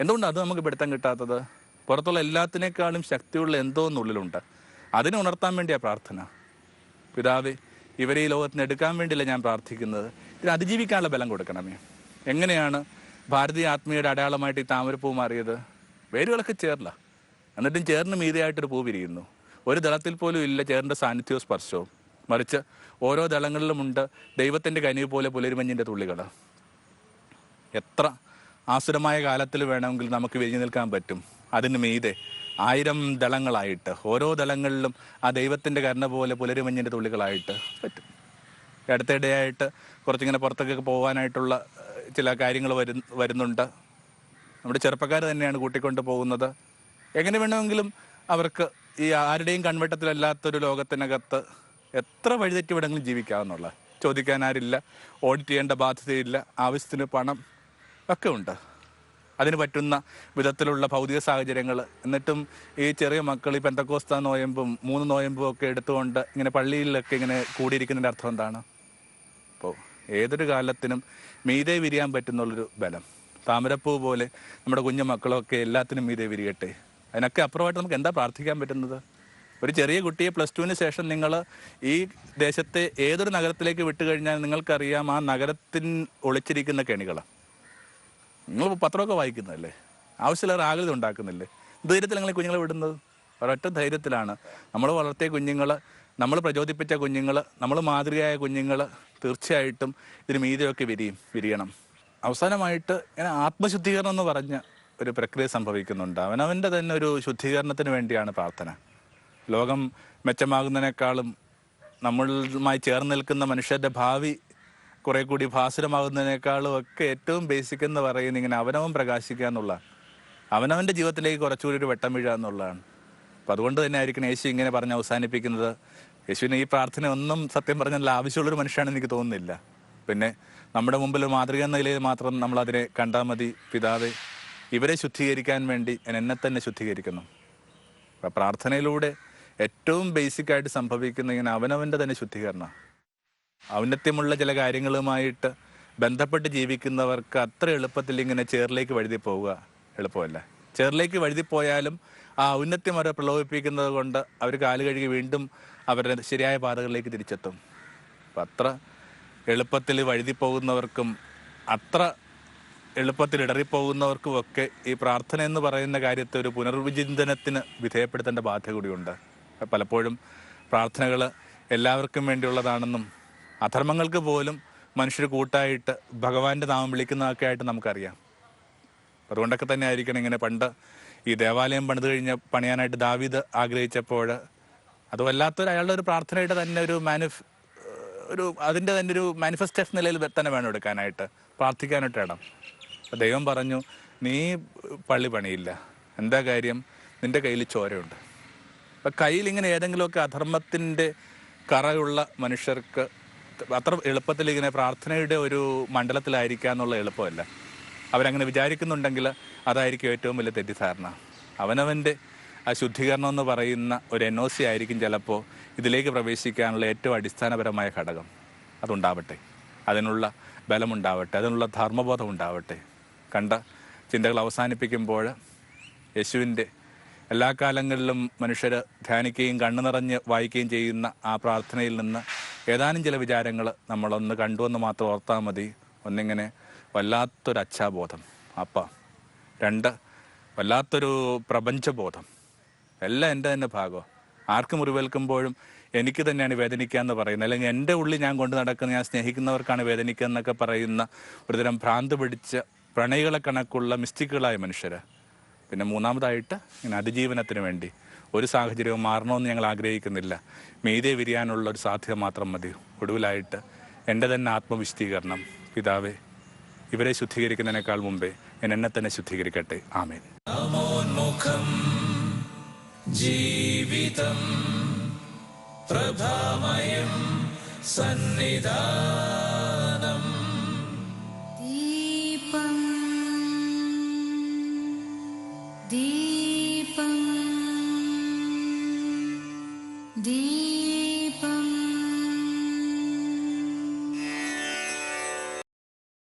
എന്തുകൊണ്ടാണ് അത് നമുക്ക് പിടുത്തം കിട്ടാത്തത്? പുറത്തുള്ള എല്ലാത്തിനേക്കാളും ശക്തിയുള്ള എന്തോ എന്നുള്ളിലുണ്ട് അതിനെ ഉണർത്താൻ വേണ്ടിയാണ് പ്രാർത്ഥന. പിതാവേ ഇവരെ ഈ ലോകത്തിന് എടുക്കാൻ വേണ്ടിയില്ല ഞാൻ പ്രാർത്ഥിക്കുന്നത്. ഇതിന് അതിജീവിക്കാനുള്ള ബലം കൊടുക്കണമേ. എങ്ങനെയാണ് ഭാരതീയ ആത്മീയയുടെ അടയാളമായിട്ട് ഈ താമരപ്പൂ മാറിയത്? വേരുകളൊക്കെ ചേർല. എന്നിട്ടും ചേർന്ന് മീതിയായിട്ടൊരു പൂ വിരിയുന്നു. ഒരു ദളത്തിൽ പോലും ഇല്ല ചേറിന്റെ സാന്നിധ്യവും സ്പർശവും. മറിച്ച് ഓരോ ദളങ്ങളിലുമുണ്ട് ദൈവത്തിന്റെ കനിവ് പോലെ പുലരുമഞ്ഞിന്റെ തുള്ളികൾ എത്ര ആസുരമായ കാലത്തിൽ വേണമെങ്കിൽ നമുക്ക് വിരിഞ്ഞു നിൽക്കാൻ പറ്റും. അതിന് മീതെ ആയിരം ദളങ്ങളായിട്ട് ഓരോ ദളങ്ങളിലും ആ ദൈവത്തിന്റെ കരണ പോലെ പുലരുമഞ്ഞിന്റെ തുള്ളികളായിട്ട് പറ്റും. ഇടത്തിടെയായിട്ട് കുറച്ചിങ്ങനെ പുറത്തൊക്കെ പോകാനായിട്ടുള്ള ചില കാര്യങ്ങൾ വരു വരുന്നുണ്ട്. നമ്മുടെ ചെറുപ്പക്കാർ തന്നെയാണ് കൂട്ടിക്കൊണ്ടു പോകുന്നത്. എങ്ങനെ വേണമെങ്കിലും അവർക്ക് ഈ ആരുടെയും കൺവെട്ടത്തിലല്ലാത്തൊരു ലോകത്തിനകത്ത് എത്ര വഴിതെറ്റിവിടങ്ങളിൽ ജീവിക്കാമെന്നുള്ള ചോദിക്കാൻ ആരില്ല ഓഡിറ്റ് ചെയ്യേണ്ട ബാധ്യതയില്ല ആവശ്യത്തിന് പണം ഒക്കെ ഉണ്ട്. അതിന് പറ്റുന്ന വിധത്തിലുള്ള ഭൗതിക സാഹചര്യങ്ങൾ എന്നിട്ടും ഈ ചെറിയ മക്കൾ ഈ പെന്തക്കോസ്ത നോയമ്പും മൂന്ന് നോയമ്പും ഒക്കെ എടുത്തുകൊണ്ട് ഇങ്ങനെ പള്ളിയിലൊക്കെ ഇങ്ങനെ കൂടിയിരിക്കുന്നതിന്റെ അർത്ഥം എന്താണ്? അപ്പോൾ ഏതൊരു കാലത്തിനും മീതെ വിരിയാൻ പറ്റുന്നുള്ളൊരു ബലം. താമരപ്പൂ പോലെ നമ്മുടെ കുഞ്ഞു മക്കളൊക്കെ എല്ലാത്തിനും മീതെ വിരിയട്ടെ. അതിനൊക്കെ അപ്പുറമായിട്ട് നമുക്ക് എന്താ പ്രാർത്ഥിക്കാൻ പറ്റുന്നത്? ഒരു ചെറിയ കുട്ടിയെ പ്ലസ് ടുവിന് ശേഷം നിങ്ങൾ ഈ ദേശത്തെ ഏതൊരു നഗരത്തിലേക്ക് വിട്ടു വിട്ടുകഴിഞ്ഞാൽ നിങ്ങൾക്കറിയാം ആ നഗരത്തിൻ ഒളിച്ചിരിക്കുന്ന കെണികളാണ് നിങ്ങൾ പത്രമൊക്കെ വായിക്കുന്നതല്ലേ? ആവശ്യമില്ലാതെ ആകൃതി ഉണ്ടാക്കുന്നില്ലേ? ധൈര്യത്തിൽ നിങ്ങൾ കുഞ്ഞുങ്ങളെ വിടുന്നത്? ഒരൊറ്റ ധൈര്യത്തിലാണ്. നമ്മൾ വളർത്തിയ കുഞ്ഞുങ്ങൾ നമ്മൾ പ്രചോദിപ്പിച്ച കുഞ്ഞുങ്ങൾ നമ്മൾ മാതൃകയായ കുഞ്ഞുങ്ങൾ തീർച്ചയായിട്ടും ഇതിന് മീതിയൊക്കെ വിരിയും വിരിയണം. അവസാനമായിട്ട് ഇങ്ങനെ ആത്മശുദ്ധീകരണം എന്ന് പറഞ്ഞ ഒരു പ്രക്രിയ സംഭവിക്കുന്നുണ്ട്. അവനവന്റെ തന്നെ ഒരു ശുദ്ധീകരണത്തിന് വേണ്ടിയാണ് പ്രാർത്ഥന. ലോകം മെച്ചമാകുന്നതിനേക്കാളും നമ്മളുമായി ചേർന്ന് നിൽക്കുന്ന മനുഷ്യരുടെ ഭാവി കുറെ കൂടി ഭാസുരമാകുന്നതിനേക്കാളും ഒക്കെ ഏറ്റവും ബേസിക് എന്ന് പറയുന്നത് ഇങ്ങനെ അവനവൻ പ്രകാശിക്കുക എന്നുള്ള അവനവന്റെ ജീവിതത്തിലേക്ക് കുറച്ചുകൂടി ഒരു വെട്ടം വീഴുക എന്നുള്ളതാണ്. അപ്പം അതുകൊണ്ട് തന്നെ ആയിരിക്കണം യേശു ഇങ്ങനെ പറഞ്ഞ് അവസാനിപ്പിക്കുന്നത്. യേശുവിന് ഈ പ്രാർത്ഥന ഒന്നും സത്യം പറഞ്ഞാൽ ആവശ്യമുള്ളൊരു മനുഷ്യനാണെന്ന് എനിക്ക് തോന്നുന്നില്ല. പിന്നെ നമ്മുടെ മുമ്പിൽ ഒരു മാതൃക എന്ന നിലയിൽ മാത്രം നമ്മൾ അതിനെ കണ്ടാൽ മതി പിതാവെ. ഇവരെ ശുദ്ധീകരിക്കാൻ വേണ്ടി ഞാൻ എന്നെ തന്നെ ശുദ്ധീകരിക്കുന്നു. പ്രാർത്ഥനയിലൂടെ ഏറ്റവും ബേസിക് ആയിട്ട് സംഭവിക്കുന്ന ഇങ്ങനെ അവനവന്റെ തന്നെ ശുദ്ധീകരണം. ഔന്നത്യമുള്ള ചില കാര്യങ്ങളുമായിട്ട് ബന്ധപ്പെട്ട് ജീവിക്കുന്നവർക്ക് അത്ര എളുപ്പത്തിൽ ഇങ്ങനെ ചേറിലേക്ക് വഴുതി പോവുക എളുപ്പമല്ല? ചേറിലേക്ക് വഴുതി പോയാലും ആ ഔന്നത്യം അവരെ പ്രലോഭിപ്പിക്കുന്നത് കൊണ്ട് അവർ കാലുകഴുകി വീണ്ടും അവരുടെ ശരിയായ പാതകളിലേക്ക് തിരിച്ചെത്തും. അപ്പം അത്ര എളുപ്പത്തിൽ വഴുതി പോകുന്നവർക്കും അത്ര എളുപ്പത്തിൽ ഇടറിപ്പോകുന്നവർക്കും ഒക്കെ ഈ പ്രാർത്ഥന എന്ന് പറയുന്ന കാര്യത്തെ ഒരു പുനർവിചിന്തനത്തിന് വിധേയപ്പെടുത്തേണ്ട ബാധ്യത കൂടിയുണ്ട്. പലപ്പോഴും പ്രാർത്ഥനകൾ എല്ലാവർക്കും വേണ്ടിയുള്ളതാണെന്നും അധർമ്മങ്ങൾക്ക് പോലും മനുഷ്യർ കൂട്ടായിട്ട് ഭഗവാന്റെ നാമം വിളിക്കുന്നതൊക്കെ ആയിട്ട് നമുക്കറിയാം. അതുകൊണ്ടൊക്കെ തന്നെ ആയിരിക്കണം ഇങ്ങനെ പണ്ട് ഈ ദേവാലയം പണിത് കഴിഞ്ഞ് പണിയാനായിട്ട് ദാവീദ് ആഗ്രഹിച്ചപ്പോൾ അത് വല്ലാത്തൊരു അയാളുടെ ഒരു പ്രാർത്ഥനയുടെ തന്നെ ഒരു മാനിഫ് ഒരു അതിന്റെ തന്നെ ഒരു മാനിഫെസ്റ്റേഷൻ നിലയിൽ തന്നെ വേണം എടുക്കാനായിട്ട്. പ്രാർത്ഥിക്കാനായിട്ട് ഇടം. ദൈവം പറഞ്ഞു നീ പള്ളി പണിയില്ല. എന്താ കാര്യം? നിന്റെ കയ്യിൽ ചോരയുണ്ട്. അപ്പം കയ്യിൽ ഇങ്ങനെ ഏതെങ്കിലുമൊക്കെ അധർമ്മത്തിന്റെ കറയുള്ള മനുഷ്യർക്ക് അത്ര എളുപ്പത്തിൽ ഇങ്ങനെ പ്രാർത്ഥനയുടെ ഒരു മണ്ഡലത്തിലായിരിക്കുക എന്നുള്ള എളുപ്പമല്ല. അവരങ്ങനെ വിചാരിക്കുന്നുണ്ടെങ്കിൽ അതായിരിക്കും ഏറ്റവും വലിയ തെറ്റിദ്ധാരണ. അവനവന്റെ ആ ശുദ്ധീകരണം എന്ന് പറയുന്ന ഒരു എൻ ഒ സി ആയിരിക്കും ചിലപ്പോൾ ഇതിലേക്ക് പ്രവേശിക്കാനുള്ള ഏറ്റവും അടിസ്ഥാനപരമായ ഘടകം. അതുണ്ടാവട്ടെ. അതിനുള്ള ബലമുണ്ടാവട്ടെ. അതിനുള്ള ധർമ്മബോധം ഉണ്ടാവട്ടെ. കണ്ട ചിന്തകൾ അവസാനിപ്പിക്കുമ്പോൾ യേശുവിന്റെ എല്ലാ കാലങ്ങളിലും മനുഷ്യർ ധ്യാനിക്കുകയും കണ്ണു നിറഞ്ഞ് വായിക്കുകയും ചെയ്യുന്ന ആ പ്രാർത്ഥനയിൽ നിന്ന് ഏതാനും ചില വിചാരങ്ങൾ നമ്മളൊന്ന് കണ്ടുവെന്ന് മാത്രം ഓർത്താൽ മതി. ഒന്നിങ്ങനെ വല്ലാത്തൊരു അച്ഛാബോധം അപ്പ. രണ്ട് വല്ലാത്തൊരു പ്രപഞ്ചബോധം. എല്ലാം എന്റെ തന്നെ ഭാഗം ആർക്ക് മുറിവേൽക്കുമ്പോഴും എനിക്ക് തന്നെയാണ് വേദനിക്കുക എന്ന് പറയുന്നത്. അല്ലെങ്കിൽ എന്റെ ഉള്ളിൽ ഞാൻ കൊണ്ട് നടക്കുന്ന ഞാൻ സ്നേഹിക്കുന്നവർക്കാണ് വേദനിക്കുക എന്നൊക്കെ പറയുന്ന ഒരുതരം ഭ്രാന്ത് പിടിച്ച പ്രണയികളെ കണക്കുള്ള മിസ്റ്റിക്കുകളായ മനുഷ്യർ പിന്നെ മൂന്നാമതായിട്ട് ഇങ്ങനെ അതിജീവനത്തിന് വേണ്ടി ഒരു സാഹചര്യവും മാറണമെന്ന് ഞങ്ങൾ ആഗ്രഹിക്കുന്നില്ല. മീതെ വിരിയാനുള്ള ഒരു സാധ്യത മാത്രം മതി. ഒടുവിലായിട്ട് എന്റെ തന്നെ ആത്മവിശദീകരണം പിതാവേ ഇവരെ ശുദ്ധീകരിക്കുന്നതിനേക്കാൾ മുമ്പേ ഞാൻ എന്നെ തന്നെ ശുദ്ധീകരിക്കട്ടെ. ആമേൻ. ജീവിതം പ്രഭാമയം സന്നിധാനം